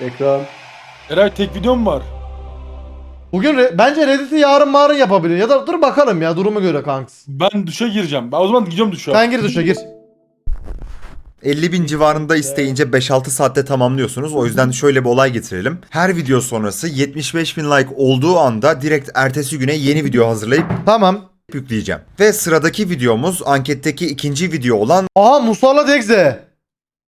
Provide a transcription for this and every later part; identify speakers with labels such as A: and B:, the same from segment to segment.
A: Ekran.
B: Eray tek videom var.
C: Bugün re- bence Reddit'i yarın marın yapabilir. Ya da dur bakalım ya durumu göre kanks.
B: Ben duşa gireceğim. Ben o zaman gidiyorum duşa.
C: Sen gir duşa gir.
D: 50 bin civarında isteyince 5-6 saatte tamamlıyorsunuz. O yüzden şöyle bir olay getirelim. Her video sonrası 75 bin like olduğu anda direkt ertesi güne yeni video hazırlayıp
C: Tamam.
D: yükleyeceğim. Ve sıradaki videomuz anketteki ikinci video olan
C: Aha Musalla Degze.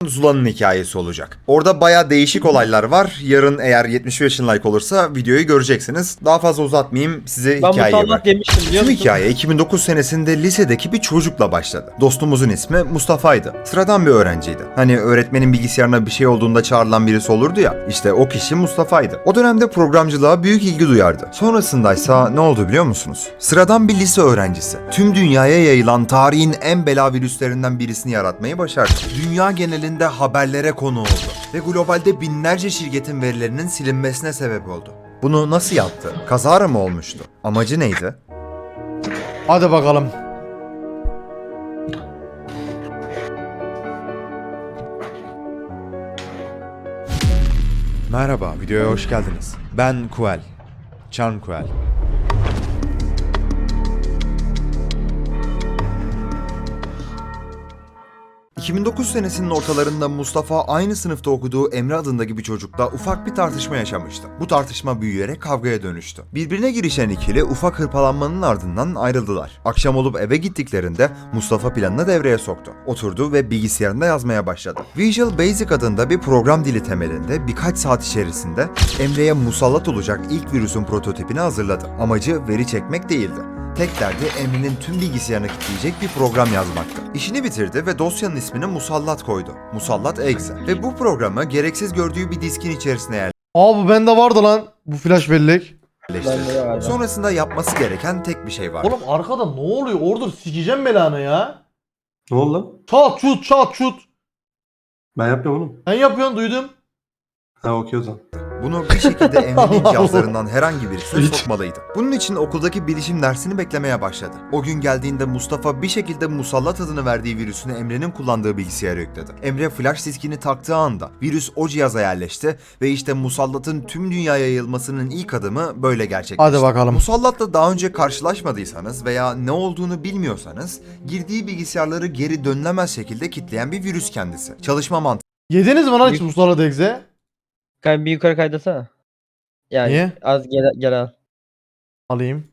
D: Zula'nın hikayesi olacak. Orada baya değişik olaylar var. Yarın eğer 75 bin like olursa videoyu göreceksiniz. Daha fazla uzatmayayım size
E: Ben
D: hikayeyi
E: musallat
D: bırak.
E: demiştim biliyor musun?
D: hikaye 2009 senesinde lisedeki bir çocukla başladı. Dostumuzun ismi Mustafa'ydı. Sıradan bir öğrenciydi. Hani öğretmenin bilgisayarına bir şey olduğunda çağrılan birisi olurdu ya. İşte o kişi Mustafa'ydı. O dönemde programcılığa büyük ilgi duyardı. Sonrasındaysa ne oldu biliyor musunuz? Sıradan bir lise öğrencisi. Tüm dünyaya yayılan tarihin en bela virüslerinden birisini yaratmayı başardı. Dünya genelinde haberlere konu oldu. Ve globalde binlerce şirketin verilerinin silinmesine sebep oldu. Bunu nasıl yaptı? Kazara mı olmuştu? Amacı neydi?
C: Hadi bakalım.
D: Merhaba, videoya hoş geldiniz. Ben Kuel. Charm Kuel. ...2009 senesinin ortalarında Mustafa aynı sınıfta okuduğu Emre adındaki bir çocukla ufak bir tartışma yaşamıştı. Bu tartışma büyüyerek kavgaya dönüştü. Birbirine girişen ikili ufak hırpalanmanın ardından ayrıldılar. Akşam olup eve gittiklerinde Mustafa planını devreye soktu. Oturdu ve bilgisayarında yazmaya başladı. Visual Basic adında bir program dili temelinde birkaç saat içerisinde Emre'ye musallat olacak ilk virüsün prototipini hazırladı. Amacı veri çekmek değildi. Tek derdi Emre'nin tüm bilgisayarını kilitleyecek bir program yazmaktı. İşini bitirdi ve dosyanın ismini Musallat koydu. Musallat Exe. Ve bu programı gereksiz gördüğü bir diskin içerisine
C: Aa bu bende vardı lan. Bu flash bellek.
D: Yerleştirdi. Sonrasında yapması gereken tek bir şey var.
C: Oğlum arkada ne oluyor? Orada sikeceğim belanı ya.
A: Ne oldu lan?
C: Çat çut çat çut.
A: Ben yapmıyorum oğlum.
C: Sen yapıyorsun duydum.
A: Ha okey o zaman.
D: Bunu bir şekilde Emre'nin cihazlarından herhangi birisine
A: Hiç.
D: sokmalıydı. Bunun için okuldaki bilişim dersini beklemeye başladı. O gün geldiğinde Mustafa bir şekilde musallat adını verdiği virüsünü Emre'nin kullandığı bilgisayara yükledi. Emre flash diskini taktığı anda virüs o cihaza yerleşti ve işte musallatın tüm dünyaya yayılmasının ilk adımı böyle gerçekleşti.
C: Hadi bakalım.
D: Musallatla daha önce karşılaşmadıysanız veya ne olduğunu bilmiyorsanız girdiği bilgisayarları geri dönülemez şekilde kitleyen bir virüs kendisi. Çalışma mantığı
C: Yediniz mi lan hiç Musalla Degze?
E: Kanka bir yukarı kaydasana. Yani
C: Niye?
E: az gel, gel al.
C: Alayım.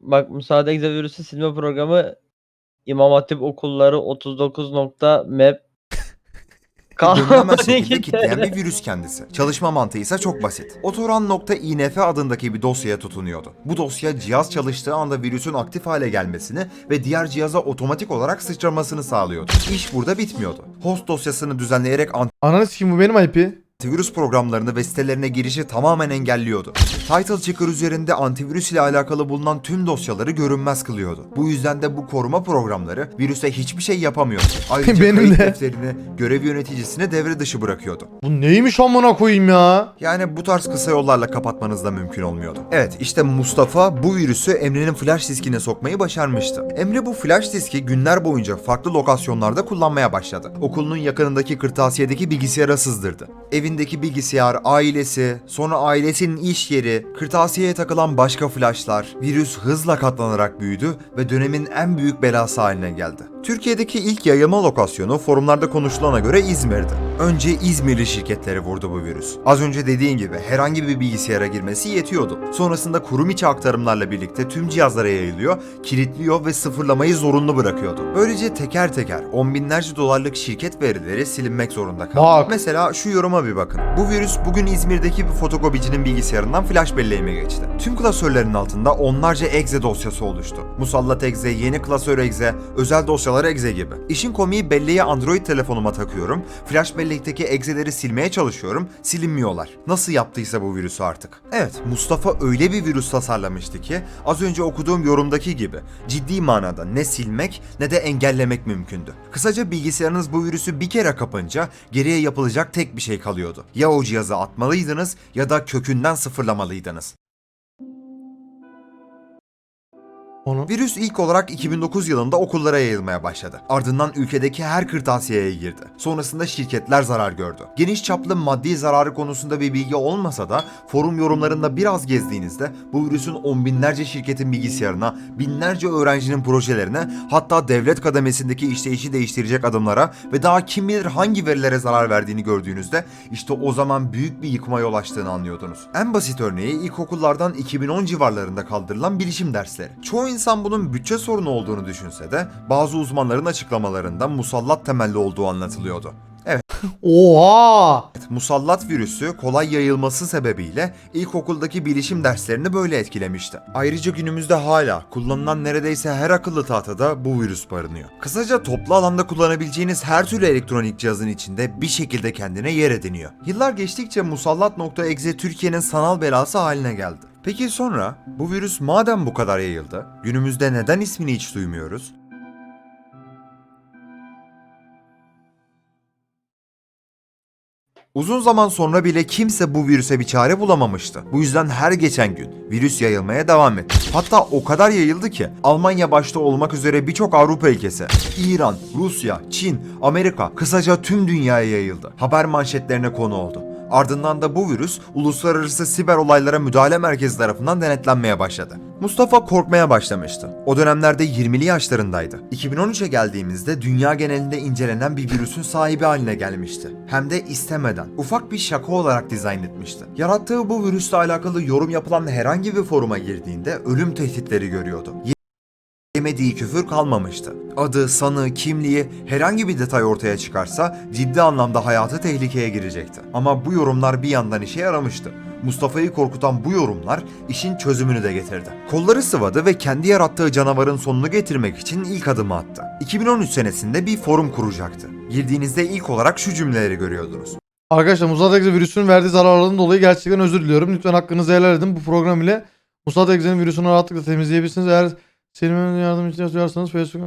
E: Bak müsaade egze virüsü silme programı İmam Hatip okulları 39.map
D: Dönülemez şekilde kitleyen bir virüs kendisi. Çalışma mantığı ise çok basit. Otoran.inf adındaki bir dosyaya tutunuyordu. Bu dosya cihaz çalıştığı anda virüsün aktif hale gelmesini ve diğer cihaza otomatik olarak sıçramasını sağlıyordu. İş burada bitmiyordu. Host dosyasını düzenleyerek
C: Ananı sikeyim bu benim IP'i.
D: Antivirüs programlarını ve sitelerine girişi tamamen engelliyordu. Title Checker üzerinde antivirüs ile alakalı bulunan tüm dosyaları görünmez kılıyordu. Bu yüzden de bu koruma programları virüse hiçbir şey yapamıyordu. Ayrıca
C: Benim
D: kayıt
C: de.
D: defterini görev yöneticisine devre dışı bırakıyordu.
C: Bu neymiş amına koyayım ya?
D: Yani bu tarz kısa yollarla kapatmanız da mümkün olmuyordu. Evet işte Mustafa bu virüsü Emre'nin flash diskine sokmayı başarmıştı. Emre bu flash diski günler boyunca farklı lokasyonlarda kullanmaya başladı. Okulunun yakınındaki kırtasiyedeki bilgisayara sızdırdı. Evindeki bilgisayar, ailesi, sonra ailesinin iş yeri, kırtasiyeye takılan başka flashlar, virüs hızla katlanarak büyüdü ve dönemin en büyük belası haline geldi. Türkiye'deki ilk yayılma lokasyonu forumlarda konuşulana göre İzmir'di. Önce İzmirli şirketleri vurdu bu virüs. Az önce dediğin gibi herhangi bir bilgisayara girmesi yetiyordu. Sonrasında kurum içi aktarımlarla birlikte tüm cihazlara yayılıyor, kilitliyor ve sıfırlamayı zorunlu bırakıyordu. Böylece teker teker on binlerce dolarlık şirket verileri silinmek zorunda kaldı.
C: Bak.
D: Mesela şu yoruma bir bakın. Bu virüs bugün İzmir'deki bir fotokopicinin bilgisayarından flash belleğime geçti. Tüm klasörlerin altında onlarca exe dosyası oluştu. Musallat exe, yeni klasör exe, özel dosyalar exe gibi. İşin komiği belleği Android telefonuma takıyorum. Flash bellekteki exe'leri silmeye çalışıyorum. Silinmiyorlar. Nasıl yaptıysa bu virüsü artık. Evet, Mustafa öyle bir virüs tasarlamıştı ki az önce okuduğum yorumdaki gibi ciddi manada ne silmek ne de engellemek mümkündü. Kısaca bilgisayarınız bu virüsü bir kere kapınca geriye yapılacak tek bir şey kalıyordu. Ya o cihazı atmalıydınız ya da kökünden sıfırlamalıydınız.
C: Onu.
D: Virüs ilk olarak 2009 yılında okullara yayılmaya başladı. Ardından ülkedeki her kırtasiyeye girdi. Sonrasında şirketler zarar gördü. Geniş çaplı maddi zararı konusunda bir bilgi olmasa da forum yorumlarında biraz gezdiğinizde bu virüsün on binlerce şirketin bilgisayarına, binlerce öğrencinin projelerine, hatta devlet kademesindeki işleyişi değiştirecek adımlara ve daha kim bilir hangi verilere zarar verdiğini gördüğünüzde işte o zaman büyük bir yıkıma yol açtığını anlıyordunuz. En basit örneği ilkokullardan 2010 civarlarında kaldırılan bilişim dersleri. Çoğu insan bunun bütçe sorunu olduğunu düşünse de bazı uzmanların açıklamalarında musallat temelli olduğu anlatılıyordu.
C: Oha!
D: Evet, musallat virüsü kolay yayılması sebebiyle ilkokuldaki bilişim derslerini böyle etkilemişti. Ayrıca günümüzde hala kullanılan neredeyse her akıllı tahtada bu virüs barınıyor. Kısaca toplu alanda kullanabileceğiniz her türlü elektronik cihazın içinde bir şekilde kendine yer ediniyor. Yıllar geçtikçe musallat.exe Türkiye'nin sanal belası haline geldi. Peki sonra bu virüs madem bu kadar yayıldı, günümüzde neden ismini hiç duymuyoruz? Uzun zaman sonra bile kimse bu virüse bir çare bulamamıştı. Bu yüzden her geçen gün virüs yayılmaya devam etti. Hatta o kadar yayıldı ki Almanya başta olmak üzere birçok Avrupa ülkesi, İran, Rusya, Çin, Amerika kısaca tüm dünyaya yayıldı. Haber manşetlerine konu oldu. Ardından da bu virüs uluslararası siber olaylara müdahale merkezi tarafından denetlenmeye başladı. Mustafa korkmaya başlamıştı. O dönemlerde 20'li yaşlarındaydı. 2013'e geldiğimizde dünya genelinde incelenen bir virüsün sahibi haline gelmişti. Hem de istemeden. Ufak bir şaka olarak dizayn etmişti. Yarattığı bu virüsle alakalı yorum yapılan herhangi bir foruma girdiğinde ölüm tehditleri görüyordu. Yemediği küfür kalmamıştı. Adı, sanığı, kimliği, herhangi bir detay ortaya çıkarsa ciddi anlamda hayatı tehlikeye girecekti. Ama bu yorumlar bir yandan işe yaramıştı. Mustafa'yı korkutan bu yorumlar işin çözümünü de getirdi. Kolları sıvadı ve kendi yarattığı canavarın sonunu getirmek için ilk adımı attı. 2013 senesinde bir forum kuracaktı. Girdiğinizde ilk olarak şu cümleleri görüyordunuz.
C: Arkadaşlar Musallat Egze virüsünün verdiği zararlardan dolayı gerçekten özür diliyorum. Lütfen hakkınızı helal edin. Bu program ile Musallat Egze'nin virüsünü rahatlıkla temizleyebilirsiniz. Eğer Selim'in yardım ihtiyacı duyarsanız Facebook...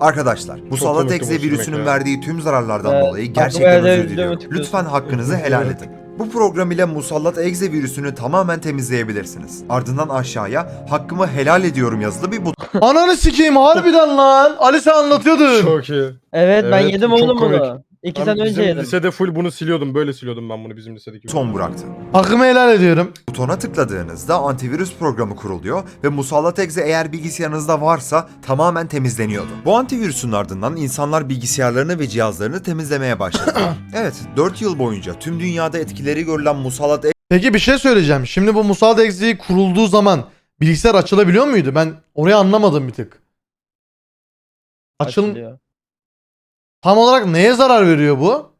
D: Arkadaşlar, bu salat
F: komik
D: egze
F: bu
D: virüsünün
F: ya.
D: verdiği tüm zararlardan
E: Evet,
D: dolayı gerçekten
E: geldi,
D: özür diliyorum. Lütfen hakkınızı helal edin. Bu program ile musallat egze virüsünü tamamen temizleyebilirsiniz. Ardından aşağıya hakkımı helal ediyorum yazılı bir buton
C: Ananı sikeyim harbiden lan. Ali sen anlatıyordun.
F: Çok iyi.
E: Evet, ben
F: Evet,
E: yedim
F: çok
E: oğlum
F: komik.
E: bunu. İki
F: Ben
E: sene önce
F: bizim
E: yedim.
F: lisede full bunu siliyordum. Böyle siliyordum ben bunu bizim lisedeki.
D: bıraktı.
C: Hakkımı helal ediyorum.
D: Butona tıkladığınızda antivirüs programı kuruluyor ve musallat egze eğer bilgisayarınızda varsa tamamen temizleniyordu. Bu antivirüsün ardından insanlar bilgisayarlarını ve cihazlarını temizlemeye başladı. evet, 4 yıl boyunca tüm dünyada etkileri görülen musallat
C: Peki bir şey söyleyeceğim. Şimdi bu Musallat Egze kurulduğu zaman bilgisayar açılabiliyor muydu? Ben orayı anlamadım bir tık. Açıl
E: Açılıyor.
C: Tam olarak neye zarar veriyor bu?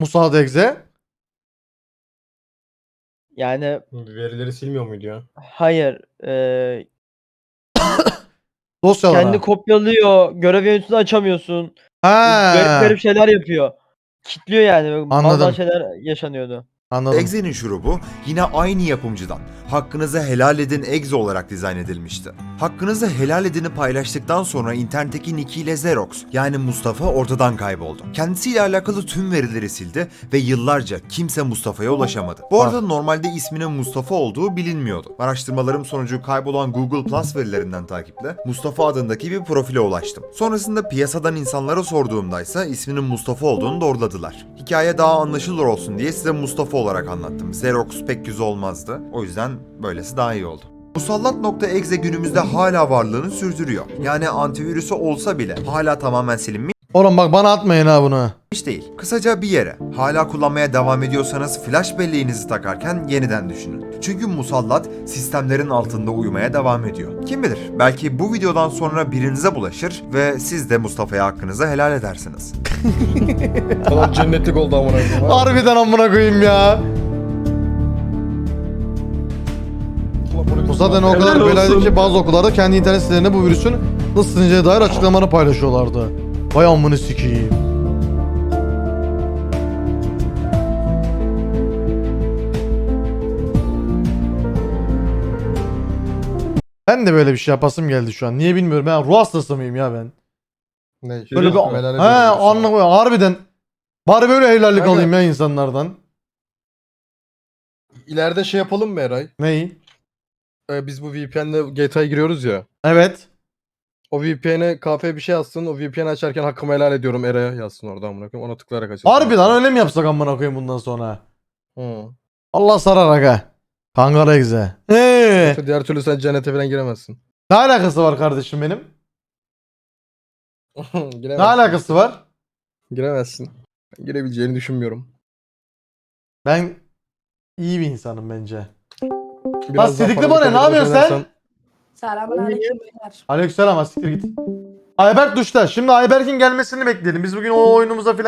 C: Musallat Egze?
E: Yani
F: Verileri silmiyor muydu ya?
E: hayır. eee,
C: Dosyalara.
E: kendi kopyalıyor. Görev yönetimini açamıyorsun.
C: Ha.
E: Garip garip şeyler yapıyor. Kitliyor yani.
C: Anladım.
E: Anladım. şeyler yaşanıyordu.
C: Anladım.
D: Exe'nin şurubu yine aynı yapımcıdan Hakkınızı Helal Edin Exe olarak dizayn edilmişti. Hakkınızı Helal Edin'i paylaştıktan sonra internetteki nickiyle Xerox yani Mustafa ortadan kayboldu. Kendisiyle alakalı tüm verileri sildi ve yıllarca kimse Mustafa'ya ulaşamadı. Bu arada normalde isminin Mustafa olduğu bilinmiyordu. Araştırmalarım sonucu kaybolan Google Plus verilerinden takiple Mustafa adındaki bir profile ulaştım. Sonrasında piyasadan insanlara sorduğumda ise isminin Mustafa olduğunu doğruladılar. Hikaye daha anlaşılır olsun diye size Mustafa olarak anlattım. Xerox pek güzel olmazdı. O yüzden böylesi daha iyi oldu. Musallat.exe günümüzde hala varlığını sürdürüyor. Yani antivirüsü olsa bile hala tamamen silinmiş
C: Oğlum bak bana atmayın ha bunu.
D: değil. Kısaca bir yere, hala kullanmaya devam ediyorsanız flash belleğinizi takarken yeniden düşünün. Çünkü musallat sistemlerin altında uyumaya devam ediyor. Kim bilir, belki bu videodan sonra birinize bulaşır ve siz de Mustafa'ya hakkınızı helal edersiniz.
F: Adam cennetlik oldu amına koyayım. ha.
C: Harbiden amına koyayım ya. Bu zaten o kadar belaydı ki bazı okullarda kendi internet sitelerinde bu virüsün nasıl dair açıklamalarını paylaşıyorlardı. Vay amını sikeyim. Ben de böyle bir şey yapasım geldi şu an. Niye bilmiyorum. Ben ruh hastası mıyım ya ben?
F: Ne?
C: Böyle bir... He anlamıyorum. Harbiden. Bari böyle helallik
F: Kanka-
C: alayım ya insanlardan.
F: İleride şey yapalım mı Eray?
C: Neyi?
F: e, biz bu VPN'le GTA'ya giriyoruz ya.
C: Evet.
F: O VPN'e kafe bir şey yazsın. O VPN açarken hakkımı helal ediyorum Era'ya yazsın orada amına koyayım. Ona tıklayarak açılsın.
C: Harbi lan öyle mi yapsak amına koyayım bundan sonra?
F: Hı.
C: Allah sarar aga. Kankara egze. Ee,
F: Yoksa diğer türlü sen cennete falan giremezsin.
C: ne alakası var kardeşim benim?
F: giremezsin.
C: Ne alakası var?
F: Giremezsin. Ben girebileceğini düşünmüyorum.
C: Ben iyi bir insanım bence.
F: Biraz daha
C: sidikli bana, ne yapıyorsun sen?
G: Selamünaleyküm beyler.
C: Aleykümselam ha, siktir git. Ayberk duşta. Şimdi Ayberk'in gelmesini bekleyelim. Biz bugün o oyunumuza falan